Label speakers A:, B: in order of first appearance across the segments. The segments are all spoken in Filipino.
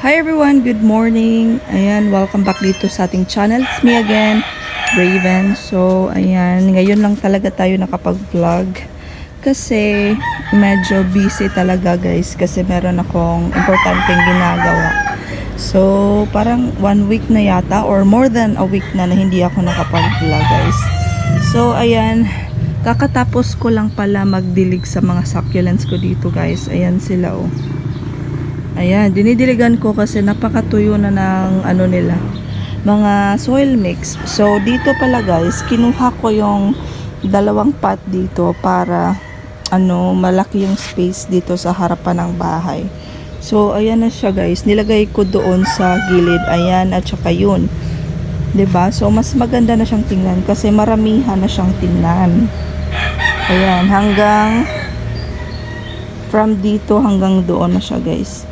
A: Hi everyone, good morning. Ayan, welcome back dito sa ating channel. It's me again, Raven. So, ayan, ngayon lang talaga tayo nakapag-vlog. Kasi, medyo busy talaga guys. Kasi meron akong importanteng ginagawa. So, parang one week na yata or more than a week na na hindi ako nakapag-vlog guys. So, ayan, kakatapos ko lang pala magdilig sa mga succulents ko dito guys. Ayan sila oh. Ayan, dinidiligan ko kasi napakatuyo na ng ano nila, mga soil mix. So, dito pala guys, kinuha ko yung dalawang pot dito para ano, malaki yung space dito sa harapan ng bahay. So, ayan na siya guys. Nilagay ko doon sa gilid. Ayan, at saka yun. ba So, mas maganda na siyang tingnan kasi maramihan na siyang tingnan. Ayan, hanggang from dito hanggang doon na siya guys.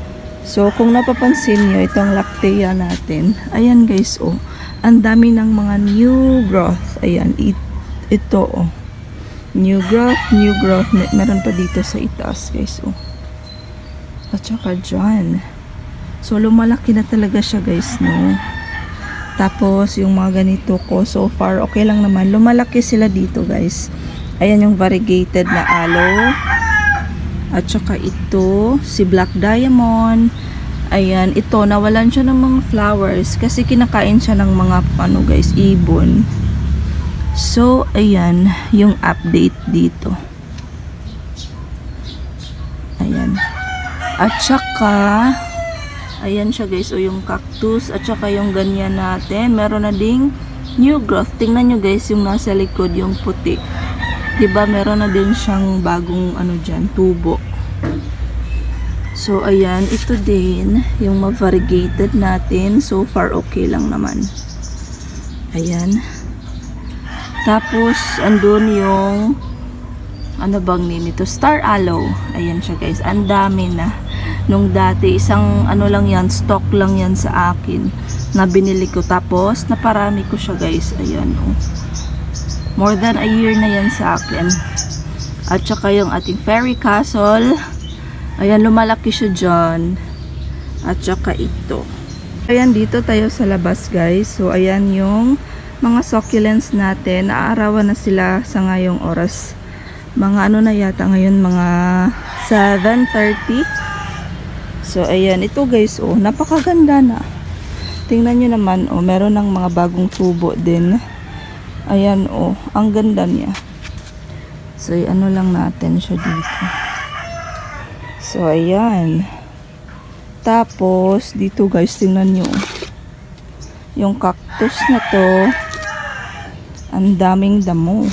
A: So, kung napapansin nyo, itong lactea natin, ayan guys, oh, ang dami ng mga new growth. Ayan, it, ito, oh. New growth, new growth. Mer- Meron pa dito sa itaas, guys, oh. At saka dyan. So, lumalaki na talaga siya, guys, no? Tapos, yung mga ganito ko, so far, okay lang naman. Lumalaki sila dito, guys. Ayan yung variegated na aloe. At saka ito, si Black Diamond. Ayan, ito, nawalan siya ng mga flowers kasi kinakain siya ng mga, ano guys, ibon. So, ayan, yung update dito. Ayan. At saka, ayan siya guys, o yung cactus, at saka yung ganyan natin. Meron na ding new growth. Tingnan nyo guys, yung nasa likod, yung puti. 'Di meron na din siyang bagong ano diyan, tubo. So ayan, ito din yung ma-variegated natin. So far okay lang naman. Ayan. Tapos andun yung ano bang name ito? Star Aloe. Ayan siya guys. Ang dami na. Nung dati, isang ano lang yan, stock lang yan sa akin na binili ko. Tapos, naparami ko siya guys. Ayan oh. More than a year na yan sa akin. At saka yung ating fairy castle. Ayan, lumalaki siya dyan. At saka ito. Ayan, dito tayo sa labas guys. So, ayan yung mga succulents natin. Naarawan na sila sa ngayong oras. Mga ano na yata ngayon, mga 7.30. So, ayan. Ito guys, oh, napakaganda na. Tingnan nyo naman, oh, meron ng mga bagong tubo din. Ayan oh, ang ganda niya. So, ano lang natin siya dito. So, ayan. Tapos, dito guys, tingnan nyo. Yung cactus na to, ang daming damo.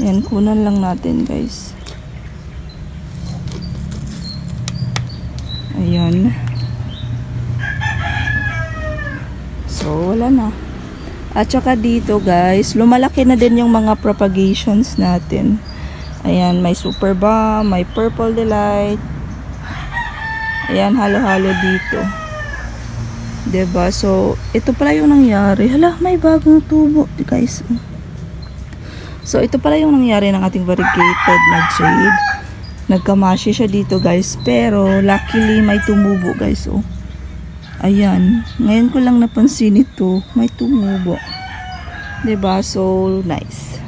A: Yan, kunan lang natin guys. Ayan. So, wala na. At saka dito guys, lumalaki na din yung mga propagations natin. Ayan, may super bomb, may purple delight. Ayan, halo-halo dito. 'Di ba So, ito pala yung nangyari. Hala, may bagong tubo, guys. So, ito pala yung nangyari ng ating variegated na jade. Nagkamashi siya dito, guys. Pero, luckily, may tumubo, guys. Oh. Ayan. Ngayon ko lang napansin ito. May tumubo. ba So, nice.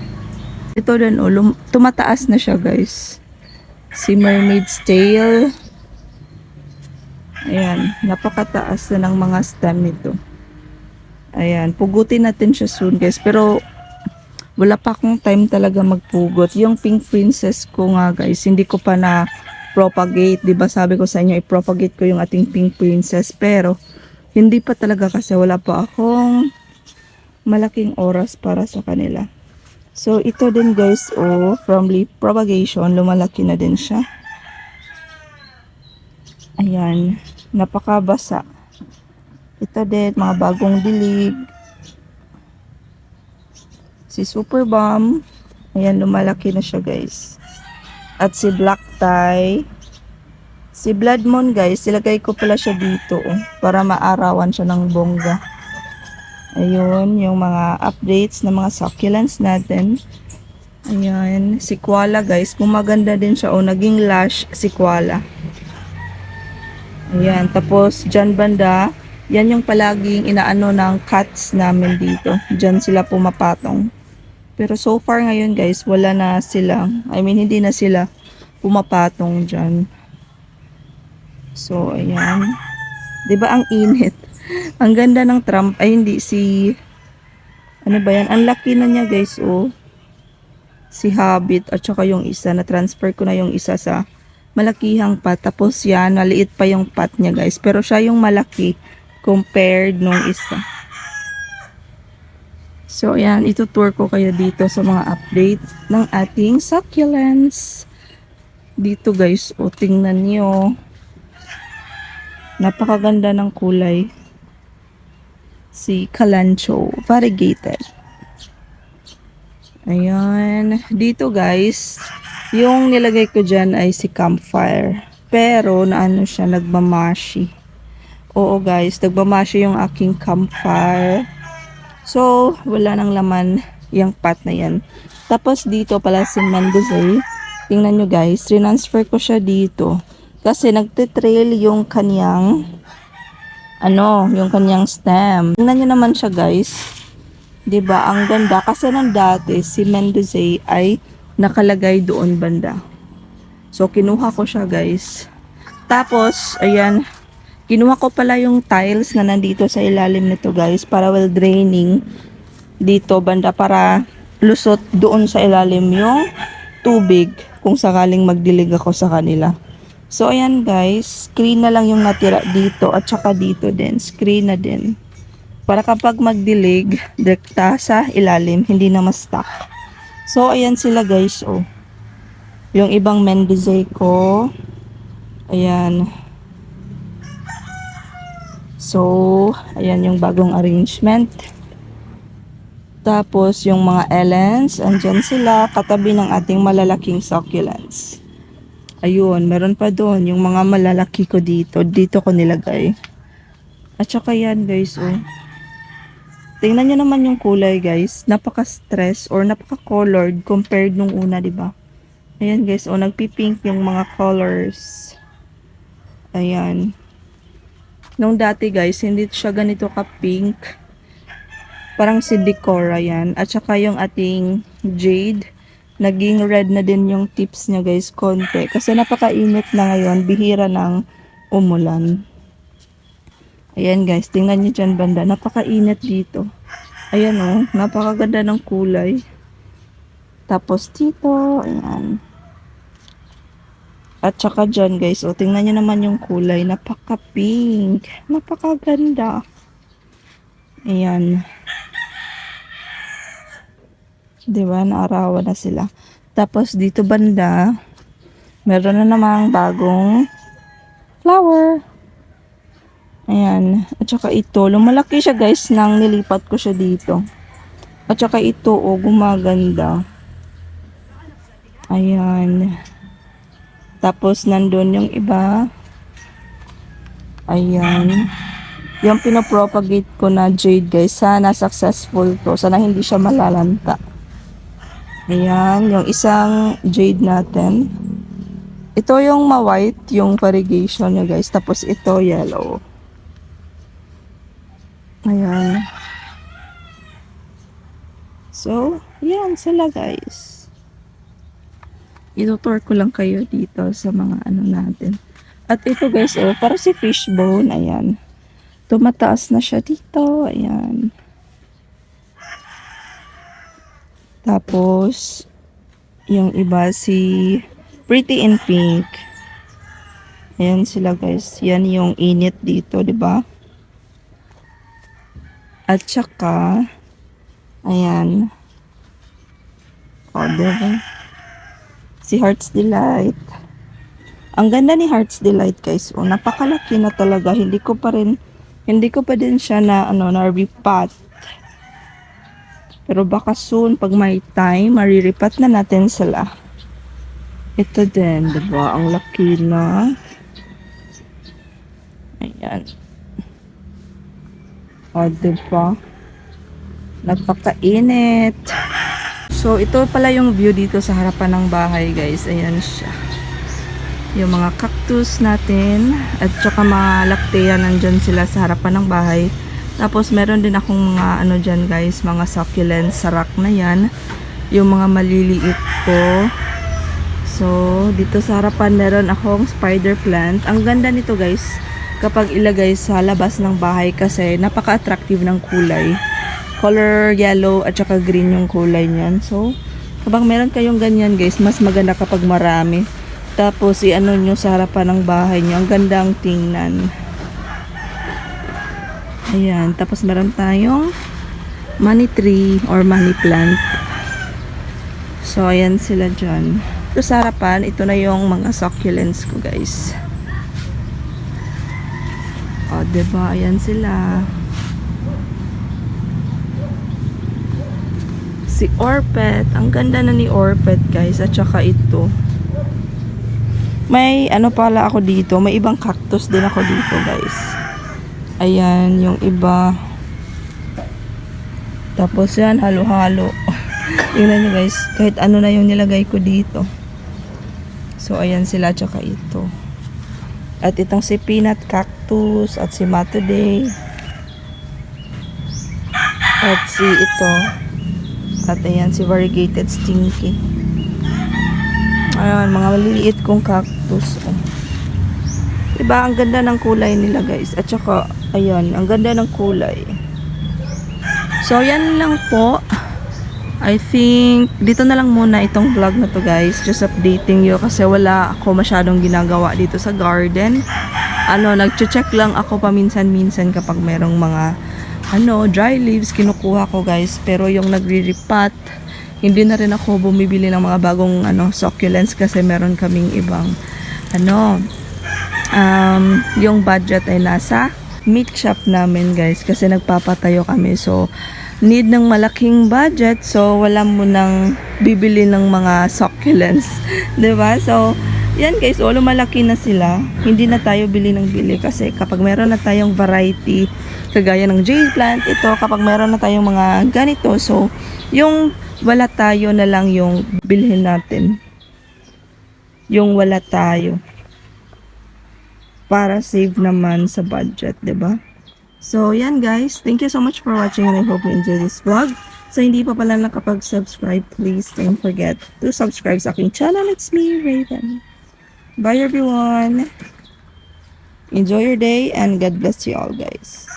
A: Ito din, oh, tumataas na siya, guys. Si Mermaid's Tail. Ayan. Napakataas na ng mga stem nito. Ayan. Pugutin natin siya soon, guys. Pero, wala pa akong time talaga magpugot. Yung Pink Princess ko nga, guys, hindi ko pa na propagate, 'di ba? Sabi ko sa inyo i-propagate ko yung ating Pink Princess, pero hindi pa talaga kasi wala pa akong malaking oras para sa kanila. So ito din guys, oh, from leaf propagation, lumalaki na din siya. Ayan, napakabasa. Ito din, mga bagong dilig. Si Super Bomb, ayan, lumalaki na siya guys. At si Black Tie. Si Blood Moon guys, ilagay ko pala siya dito oh, para maarawan siya ng bongga. Ayun, yung mga updates ng mga succulents natin. Ayan, si Koala guys, gumaganda din siya. O, naging lash si Koala. Ayan, tapos dyan banda, yan yung palaging inaano ng cats namin dito. Dyan sila pumapatong. Pero so far ngayon guys, wala na sila. I mean, hindi na sila pumapatong dyan. So, ayan. ba ang init? ang ganda ng Trump. Ay, hindi. Si, ano ba yan? Ang laki na niya guys, oh. Si Habit at saka yung isa. Na-transfer ko na yung isa sa malakihang pot. Tapos yan, maliit pa yung pot niya guys. Pero siya yung malaki compared nung isa. So, ayan, itutour ko kayo dito sa mga update ng ating succulents. Dito guys, o tingnan nyo. Napakaganda ng kulay. Si Kalancho, variegated. Ayan. Dito guys, yung nilagay ko dyan ay si campfire. Pero, naano siya, nagmamashi. Oo guys, nagmamashi yung aking campfire. So, wala nang laman yung pot na yan. Tapos dito pala si Mendozay. Tingnan nyo guys, transfer ko siya dito. Kasi nagtitrail yung kanyang ano, yung kanyang stem. Tingnan nyo naman siya guys. ba Ang ganda. Kasi nang dati, si Mendozay ay nakalagay doon banda. So, kinuha ko siya guys. Tapos, ayan, Kinuha ko pala yung tiles na nandito sa ilalim nito guys para well draining dito banda para lusot doon sa ilalim yung tubig kung sakaling magdilig ako sa kanila. So ayan guys, screen na lang yung natira dito at saka dito din, screen na din. Para kapag magdilig, direkta sa ilalim, hindi na ma-stuck. So ayan sila guys, oh. Yung ibang Mendizay ko, ayan, So, ayan yung bagong arrangement. Tapos, yung mga Ellens, andyan sila, katabi ng ating malalaking succulents. Ayun, meron pa doon, yung mga malalaki ko dito, dito ko nilagay. At saka yan, guys, oh. Tingnan nyo naman yung kulay, guys. Napaka-stress or napaka-colored compared nung una, di ba? Ayan, guys, oh, nagpi-pink yung mga colors. Ayan. Nung dati guys, hindi siya ganito ka-pink. Parang si Decora yan. At saka yung ating jade. Naging red na din yung tips niya guys, konti. Kasi napakainit na ngayon, bihira ng umulan. Ayan guys, tingnan niyo dyan banda. Napakainit dito. Ayan o, oh, napakaganda ng kulay. Tapos dito, ayan. At saka dyan guys, o tingnan nyo naman yung kulay. Napaka-pink. Napakaganda. Ayan. Diba? Naarawan na sila. Tapos dito banda, meron na namang bagong flower. Ayan. At saka ito, lumalaki siya guys nang nilipat ko siya dito. At saka ito, oh, gumaganda. Ayan. Tapos, nandun yung iba. Ayan. Yung pinapropagate ko na jade, guys. Sana successful to. Sana hindi siya malalanta. Ayan. Yung isang jade natin. Ito yung ma-white, yung variegation niya, guys. Tapos, ito yellow. Ayan. So, yan sila, guys itutour ko lang kayo dito sa mga ano natin. At ito guys, oh, para si fishbone, ayan. Tumataas na siya dito, ayan. Tapos, yung iba si Pretty in Pink. Ayan sila guys. Yan yung init dito, di ba? At saka, ayan. O, diba? si Hearts Delight. Ang ganda ni Hearts Delight guys. Oh, napakalaki na talaga. Hindi ko pa rin hindi ko pa din siya na ano na repot. Pero baka soon pag may time, mariripat na natin sila. Ito din, 'di ba? Ang laki na. Ayan. O, 'di ba? Napakainit. So, ito pala yung view dito sa harapan ng bahay, guys. Ayan siya. yung mga cactus natin at saka mga lactea nandyan sila sa harapan ng bahay. Tapos meron din akong mga ano dyan guys, mga succulents sa rack na yan. Yung mga maliliit ko. So, dito sa harapan meron akong spider plant. Ang ganda nito guys, kapag ilagay sa labas ng bahay kasi napaka-attractive ng kulay. Color yellow at saka green yung kulay niyan. So, kapag meron kayong ganyan guys, mas maganda kapag marami. Tapos, i-ano nyo sa harapan ng bahay nyo. Ang gandang tingnan. Ayan. Tapos, meron tayong money tree or money plant. So, ayan sila dyan. Ito sa harapan, ito na yung mga succulents ko, guys. O, diba? Ayan sila. Si Orpet. Ang ganda na ni Orpet, guys. At saka ito. May ano pala ako dito. May ibang cactus din ako dito, guys. Ayan, yung iba. Tapos yan, halo-halo. Tingnan nyo guys, kahit ano na yung nilagay ko dito. So, ayan sila, tsaka ito. At itong si Peanut Cactus, at si Matuday. At si ito. At ayan, si Variegated Stinky. Ayan, mga maliliit kong cactus. Oh. Diba, ang ganda ng kulay nila guys. At saka, ayan, ang ganda ng kulay. So, yan lang po. I think, dito na lang muna itong vlog na to guys. Just updating you kasi wala ako masyadong ginagawa dito sa garden. Ano, nag-check lang ako paminsan-minsan kapag merong mga ano, dry leaves kinukuha ko guys. Pero yung nagre-repot, hindi na rin ako bumibili ng mga bagong ano, succulents kasi meron kaming ibang ano, um, yung budget ay nasa meat shop namin guys kasi nagpapatayo kami. So need ng malaking budget. So wala mo nang bibili ng mga succulents. Ba? So yan guys, oh, lumalaki na sila. Hindi na tayo bili ng bili kasi kapag meron na tayong variety, kagaya ng jade plant, ito kapag meron na tayong mga ganito, so yung wala tayo na lang yung bilhin natin. Yung wala tayo para save naman sa budget, ba? So, yan guys. Thank you so much for watching and I hope you enjoy this vlog. So, hindi pa pala nakapag-subscribe, please don't forget to subscribe sa aking channel. It's me, Raven. Bye everyone. Enjoy your day and God bless you all guys.